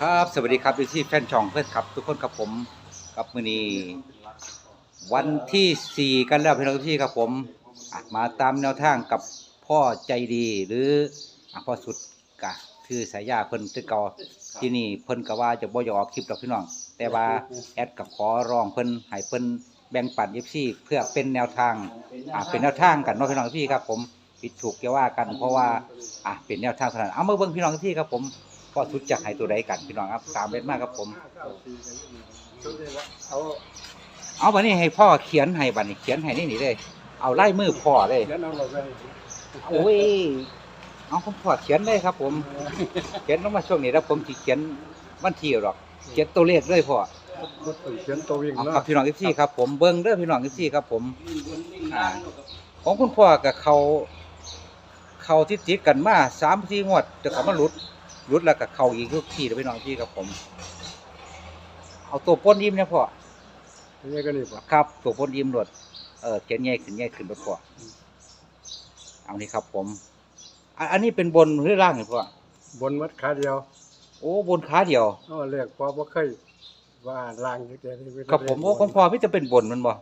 ครับสวัสดีครับอยู่ที่แฟนช่องเพื่อนครับ ทุกคนครับผมกับมือนี้วันที่ 4 กันแล้วพี่น้องทุกที่ครับผมอะมาตามแนวทางกับพ่อใจดีหรืออะพ่อสุดกะคือสายยาเพิ่นที่เก่าที่นี่เพิ่นก็ว่าจะบ่อยากออกคลิปหรอกพี่น้อง แต่ว่าแอดกับขอร้องเพิ่นให้เพิ่นแบ่งปัน FC เพื่อเป็นแนวทางอะเป็นแนวทางกันเนาะพี่น้องทุกที่ครับผมผิดถูกอย่ว่ากันเพราะว่าอะเป็นแนวทางเท่านเอามาเบิ่งพี่น้องทุกที่ครับผม พ่อสุดจะให้ตัวใดกันพี่น้องครับตามเม็ดมากครับผม เอาเอาบัดนี้ให้พ่อเขียนให้บัดนี้เขียนให้นี่นี่เลย เอาไล่มือพ่อเลยเดี๋ยวเราเราไปโอ้ยเอาคุณพ่อเขียนเลยครับ ผม เขียนลงมาช่วงนี้แล้วผมสิเขียนวันที่หรอก เขียนตัวเลขเลยพ่อรถเขียนตัววิ่งเอาเนาะครับพี่น้องอีซี่ครับผมเบิ้งเด้อพี่น้องอีซี่ครับผมอ่าของคุณพ่อกับเขา เขาที่ติดกันมาสามสี่งวดจะเขามาหลุด หลุดแล้วกับเขาอีกทุกทีเด้อพี่น้องอีซี่ครับผม เอาตัวป้นยิ้มเนี่ยพ่อนี่ก็นี่ป่ะครับ ตัวพ่นยิ้มรวดเออเขียนใหญ่ขึ้นใหญ่ขึ้นรถพ่อเอานี่ครับ ผม อันอันนี้เป็นบนหรือล่างนี่พ่อบนวัดขาเดียว โอ้บนขาเดียวเอาเรียกพอบ่เคยว่าล่างอยู่แต่นี่เป็นครับผมโอ้ของพ่อมิจะเป็นบนมันบ่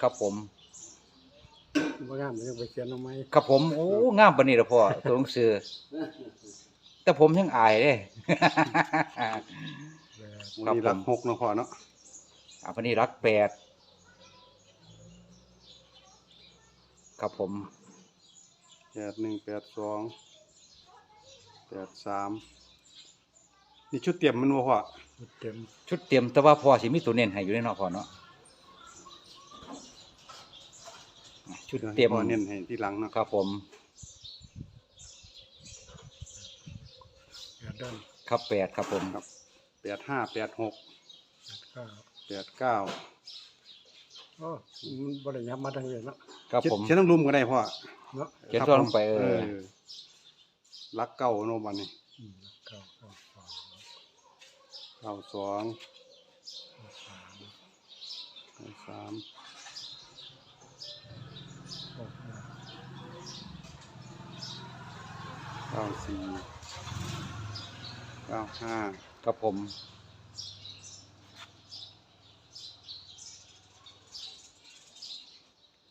ครับผม บ่งามยังไปเขียนเอาไหมครับผมโอ้งามปานนี้ละพ่อตัวหนังสือ แต่ผมยังอายเด้ครับนี่รักผมหกเนาะพ่อเนาะอ่าปานนี้รักแปดครับผมแปดหนึ่งแปดสองแปดสามนี่ชุดเตรียมมันบ่พ่อเต็มชุดเตรียมแต่ว่าพ่อสิมีตัวเน้นให้อยู่ในเนาะพ่อเนาะอะ ชุดเตรียมพ่อเน้นให้ที่หลังเนาะครับ ผมแปดด้านครับแปดครับผมครับแปดห้าแปดหกแปดเก้าแปดเก้าโอ้มันบ่ได้ยับมาทางนี้เนาะครับเขียนผมเขียนต้องรุมก็ได้พ่อเนาะเขียนครับตัวลผงมไปเออรักเก้าโนบันนี่อืมเก้าเก้าสองเก้าสองสามเก้าสาม หกห้า เก้าสี่เก้าห้าครับผม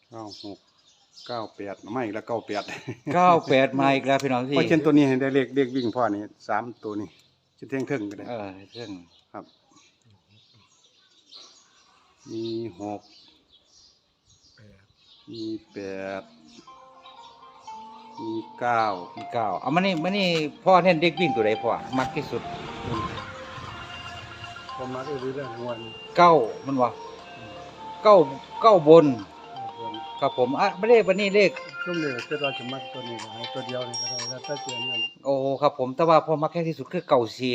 เก้าหกเก้าแปดไม่อีกแล้วเก้าแปดเก้าแปดมาอีกแล้วพี่น้องที่พ่อเขียนตัวนี้ให้ได้เลขเลขวิ่งพ่อนี่สามตัวนี้ชุดเท่งเทิงก็ได้เออเรื่องครับ มีหกแปดมีแปด มีเก้ามีเก้าเอามานี่มานี่พ่อเน้นเด็กวิ่งตัวใดพ่อมักที่สุดผมมาได้เรื่องวันเก้ามันวะเก้าเก้าบนบนครับผมอะไม่เลขวันนี้เลข ช่วงนี้คือเราจะมักตัวนี้ก็ให้ตัวเดียวนี่ก็ได้แล้วถ้าเขียนนั่นโอ้ครับผมแต่ว่าพ่อมักแค่ที่สุดคือเก้าสี่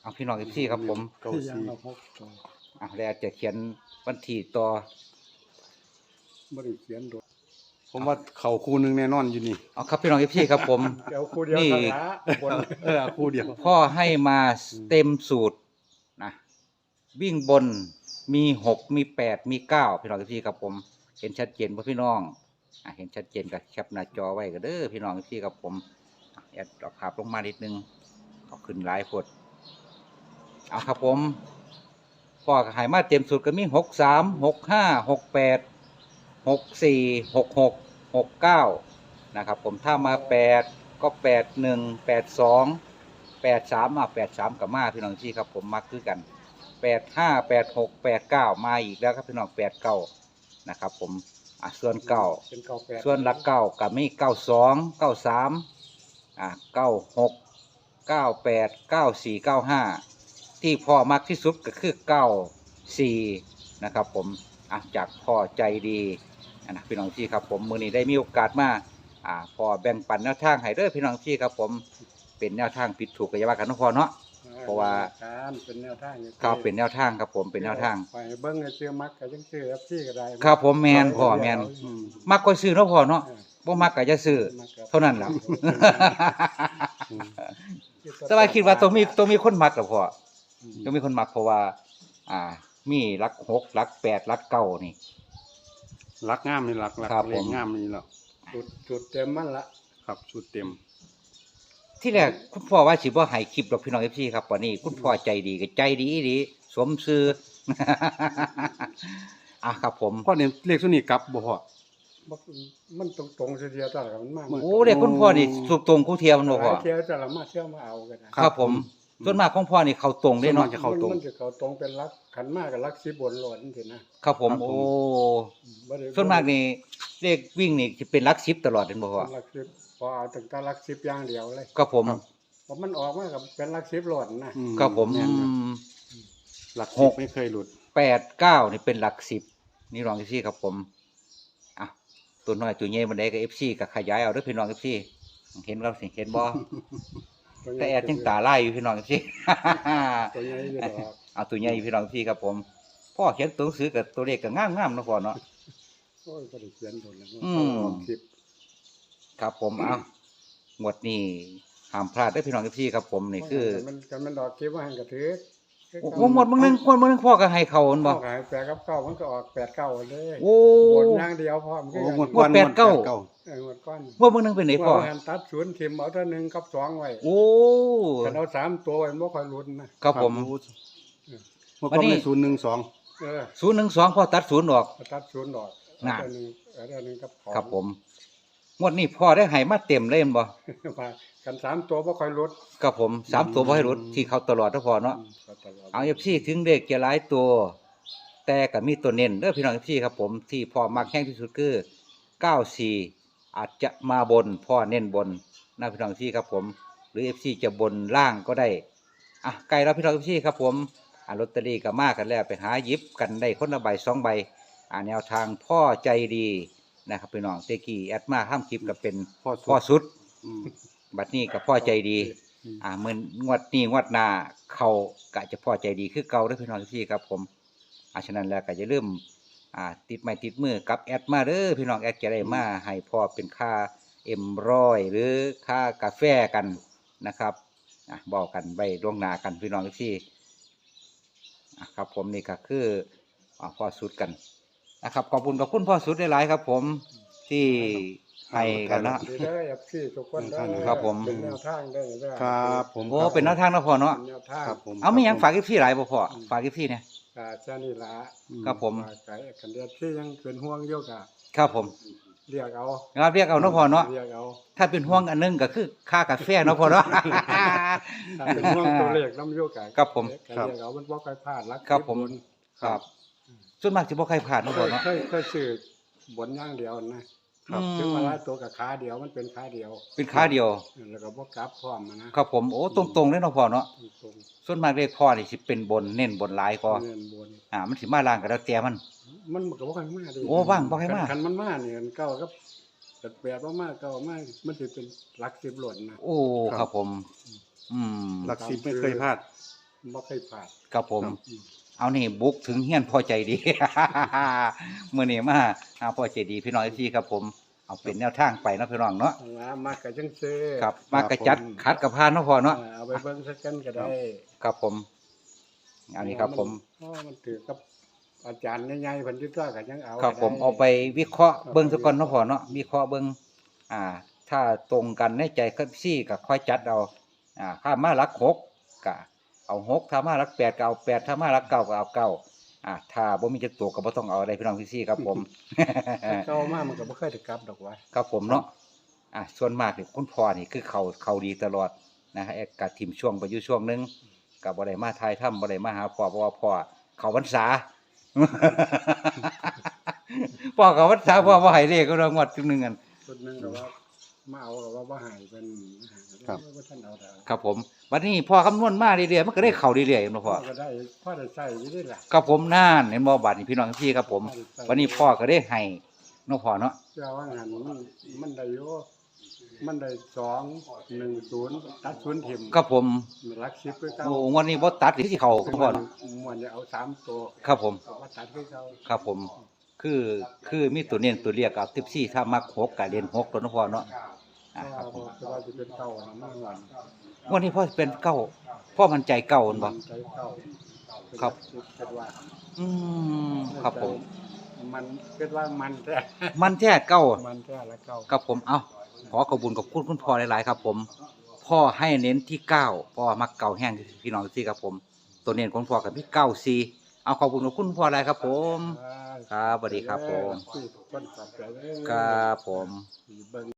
เอาพี่น้องอีกที่ครับผมเก้าที่ยังสี่เราพบตัวอะแล้วจะเขียนวันที่ต่อบ่ได้เขียนโดด ผมว่าเข่าคู่หนึงแน่นอนอยู่นี่เอาครับพี่น้องอีกที่ครับผม เดี๋ยวคู่เดียวนี่เท่าละบนเออคู่เดียว พ่อให้มาเต็มสูตรนะวิ่งบนมีหกมีแปดมีเก้าพี่น้องพี่ครับผม เห็นชัดเจนป่ะพี่น้องอะเห็นชัดเจนกับแคปหน้าจอไว้ก็เด้อพี่น้องพี่ครับผมอะแอดดอกภาพลงมานิดนึงเอาขึ้นหลายพดเอาครับผมพ่อก็ใหายมาเต็มสูตรก็มีหกสามหกห้าหกแปดหกสี่หกหก หกเก้านะครับผมถ้ามาแปดก็แปดหนึ่งแปดสองแปดสามมาแปดสามกับมาพี่น้องที่ครับผมมักคือกันแปดห้าแปดหกแปดเก้ามาอีกแล้วครับพี่น้องแปดเก้านะครับผมอะส่วนเก้าเป็นเก้าแปดส่วนหลักเก้ากับมีเก้าสองเก้าสามอะเก้าหกเก้าแปดเก้าสี่เก้าห้าที่พ่อมักที่สุดก็คือเก้าสี่นะครับผมอะจากพ่อใจดีอะ นะพี่น้องที่ครับผมมือนี้ได้มีโอกาสมาอ่าพอแบ่งปันแนวทางให้เด้อพี่น้องที่ครับผมเป็นแนวทางผิดถูกกับยาว่ากันเนาะพอเนาะ เพราะว่า การเป็นแนวทางอยู่ครับเป็นแนวทางครับผมเป็นแนวทาง ไปเบิ้งให้ชื่อมักก็ยังชื่อเอฟซีก็ได้ครับผมแมนพ่อแมนอืมมักก็ซื้อเนาะพ่อเนาะเออบ่มักก็จะซื้อ มักก็เท่านั้นแหละอืมแต่ว่าคิดว่าต้องมีต้องมีคนมักแหละพ่ออืมต้องมีคนมักเพราะว่า อ่า มีหลักหกหลักแปดหลักเก้านี่ รักงามนี่รักรักครับเลผขมงามนี่แล้วจุดจุดเต็มมันละครับชุดเต็ม ที่แรกคุณพ่อว่าสิบ่ให้คลิปดอกพี่น้อง FC ครับวันนี้คุณพ่อใจดีก็ใจดีอีหลีสมซื่อ อะครับผม พ่อเนี่ยเลขตัวนี้กลับบ่พ่อบ่มันตรงๆเสียๆตลอดมันมากโอ้เด็กคุณพ่อนี่สุกตรงคู่เทียมมันบ่พ่อหลายเที่ยวจะละมาเที่ยวมาเอากันนะครับผมอืม ส่วนมากของพ่อนี่เขาตรงได้เนาะส่วนมากจะเข้าตรง มันจะเข้าตรงเป็นรักขันมากกับรักสิบบนหล่นสินะครับผมครับผม โอ้บ่ได้ส่วนมากนี่เลขวิ่งนี่จะเป็นหลัก10ตลอดเป็นบ่พ่อรักสิบพอเอาตั้งแต่รักสิบอย่างเดียวเลยครับผมครับพอมันออกมากับเป็นรักสิบหล่นนะ อืครับผมแนครับหลักหสิบกไม่เคยหลุด แปดเก้านี่เป็นหลักสิบนี่รอง FC ครับผมอะตัวน้อยตัวใหญ่บันไดกับ FC ก็ขยายเอาเด้อพี่น้อง FC เห็นเราสิเห็นบ่ แต่แอดยังตาไล่อยู่พี่น้องพี่ตัวใหญ่อยู่ดอกเอาตัวใหญ่อยู่พี่น้องพี่ครับผมพ่อเขียนตัวหนังสือกับตัวเลขก็งามๆเนาะพ่อเนาะ โอ้ยบ่ได้เขียนโดนแล้วอืมเอาออกคลิปครับผมเอาหมวดนี้ห้ามพลาดได้อพี่น้องพี่ครับผมนี่คือ มันกันมันดอกคลิปว่าหันกระถือ โอ้โหหมวดบางนึงหมวดบางนึงพ่อก็ให้เขาอันบ่บอกขายแปดกับเก้ามันก็ออกแปดเก้าเลยโอ้ บนอย่างเดียวพร้อมโอ้กันหมดงวดแปดเก้า เออหมดก้อนหมวดบางนึงเป็นไหนพ่อ ว่าหันตัดศูนย์ทิมเอาเท่าหนึ่งกับสองไว้โอ้กันเอาสามตัวไว้บ่ค่อยลุ้นนะครับผม หมดวัก็นนี้ไม่ศูนย์หนึ่งสองเออศูนย์หนึ่งสองพ่อตัดศูนย์ออก เอาตัดศูนย์ดอกน่ะ เอาเท่าหนึ่งเอาเท่าหนึ่งกับสองครับผม งวดนี้พ่อได้ให้มาเต็มเลยแม่นบ่ว่า กันสามตัวบ่ค่อยลุ้นครับผมสามตัวบ่ให้รุดที่เขาตลอดเนาะพ่อเนาะอืมก็ตลดเอาเอฟซีถึงเด็กจะหลายตัว แต่ก็มีตัวเน้นเด้อพี่น้องเอฟซีครับผมที่พ่อมักแห้งที่สุดคือ94 อาจจะมาบนพ่อเน้นบนนะพี่น้องเอฟซีครับผม หรือเอฟซีจะบนล่างก็ได้อะไกลแล้วพี่น้องเอฟซีครับผมอะลอตเตอรี่ก็มากันแล้วไปหาหยิบกันได้คนละใบสองใบอ่าแนวทางพ่อใจดีนะครับพี่น้องเตกี้แอดมาห้ามคลิปก็เป็นพ่อพ่อสุด สุดอืม บัดนี้กับพ่อใจดี อ่ามืองวดนี้งวดหน้าเขากะจะพ่อใจดีคือเก่าเด้อพี่น้องพี่ครับผมอาฉะนั้นแล้วก็จะเริ่มอ่าติดไม้ติดมือกับแอดมาเด้อพี่น้องแอดจะได้มาให้พ่อเป็นค่าเอ็มร้อยหรือค่ากาแฟกันนะครับอะบอกกันไว้ล่วงหน้ากันพี่น้องพี่อะครับผมนี่ก็คืออ่าพ่อสุดกันนะครับขอบคุณกับคุณพ่อสุดหลายๆครับ ผมที่ ให้กันนะ ดีเด้อเอฟซีทุกคนเด้อครับผม เป็นแนวทางเด้อเด้อครับผมโอ้เป็นแนวทางเนาะพ่อเนาะเป็นแนวทางครับผมเอาไม่ยังฝากพี่หลายบ่พ่อฝากพี่เนี่ยกาชานี่ละอืมครับผม ว่าไก่กันเดียที่ยังเป็นห่วงอยู่กะครับผมเรียกเอาครับเรียกเอาเนาะพ่อเนาะ เรียกเอาถ้าเป็นห่วงอันหนึงก็คือค่ากาแฟเนาะพ่อเนาะ ถ้าเป็นห่วงตัวเลขน้ำอยู่กะครับผมก็เรียกเอามันบ่ค่อยพลาดลักครับผมนครับส่วนมากจะบ่ใครผ่านเนาะเคพ่อยเนาะ เคยเคยซื้อบนอย่างเดียวนะ ครับถึงเวลาตัวกับขาเดียวมันเป็นขาเดียว เป็นขาเดียว แล้วก็บ่กลับพร้อมอะนะ ครับผม โอ้ ตรงๆเลยเนาะพ่อเนาะ ตรงส่วนมากเลขพ่อนี่สิเป็นบนเน้นบนหลายก็เงินบน อ่า มันสิมาล่างก็แล้วแต่มัน มันก็บ่ค่อยมาดิโอ้ว่างบ่ค่อยมา คันมันมาเนี่ยมันเก่ากับกัดแปดบ่มาเก่ามามันสิเป็นหลักสิบหล่นนะ โอ้ ครับผม อืม หลักสิบไม่เคยพลาด บ่เคยพลาดครับผมครับอืมเอานี่บุกถึงเฮียนพ่อใจดีมื้อนี้มาหาพ่อใจดีพี่น้องพี่ครับผม เอาเป็นแนวทางไปเนาะพี่น้องเนาะเอาละมากก็จังซื้อครับ มากระจัดขัดกับพานเนาะพ่อเนาะเออเอาไปเบิ่งสักกันก็ได้ครับผมอันนี้ครับผมเพราะว่ามันถือกับอาจารย์ใหญ่ๆเพิ่นอยู่ตัวก็ยังเอาครับผมด้เอาไปวิเคราะห์เบิ่งซะก่อนเนาะพ่อเนาะวิเคราะห์เบิ่งอ่า ถ้าตรงกันในใจกับซี่ก็ค่อยจัดเอาอ่าถ้ามารักหกก็ เอาหกถ้ามารักแปดก็เอาแปดถ้ามารักเก้าก็เอาเก้าอ่าถ้าบ่มีจักตัวก็บ่ต้องเอาอะไรพี่น้องพี่ซี่ครับผม เก่ามามันก็บ่เคยได้กลับดอกว่าครับผมเนาะอะส่วนมากนี่คุณพ่อนี่คือเขาเขาดีตลอดนะฮะแอกกะทีมช่วงไปอยู่ช่วงหนึงกับบ่ได้มาทายถ้ำบ่ได้มาหาพ่อเพราะว่าพ่อเขาพรรษา พ่อเขาพรรษาพ่อบ่ให้เลขก็รางวัดจังหนึงกัน ชุดหนึงก็ว่ามาเอาก็ว่าบ่หายเพิ่นครับบ่ทันเอาดอกครับผม บัดนี้พ่อคำนวณมาเรื่อยๆมันก็ได้เข้าเรื่อยๆเนาะพ่อก็ได้พอได้ใช้อยู่นี่แหละครับผมน่านเห็นบ่บัดนี้พี่น้องพี่ครับผม วันนี้พ่อก็ได้ให้เนาะพ่อเนาะเจ้าว่าหันมันมันได้อยู่มันได้สองหนึ่งศูนย์ตัดศูนย์ถิ่มครับผมมันรักสิบคือเก่าโอ้วันนี้บ่ตัดที่เข้าครับพ่อเนาะมันจะเอาสามตัวครับผมเอาว่าตัดคือเก่าครับผม คือคือมีตัวเน้นตัวเรียกกับ14ถ้ามักหกก็เรียนหกตัวเนาะพ่อเนาะเพอะราะครับผมว่าเพราะว่าจะเป็นเก่านะมากกว่า วันนี้พ่อเป็นเก้าพ่อมันใจเก้าอันบ่มันใจเก่าครับ คิดว่าอืมครับผม มันคิดว่ามันแท้มันแท้เก้ามันแท้แล้วเก่าครับผมเอ้าขอขอบคุญกับคุณคุณพ่อหลายๆครับ ผม พ่อให้เน้นที่เก้าพ่อมักเก่าแห้งพี่น้องที่ครับผม ตัวเน้นของพ่อกับพี่เก้าซีเอาขอบคุณขอบคุณพ่ออะไรครับ ผม ครับสวัสดีครับผม คนสับใจเลยครับผมเบิ่ง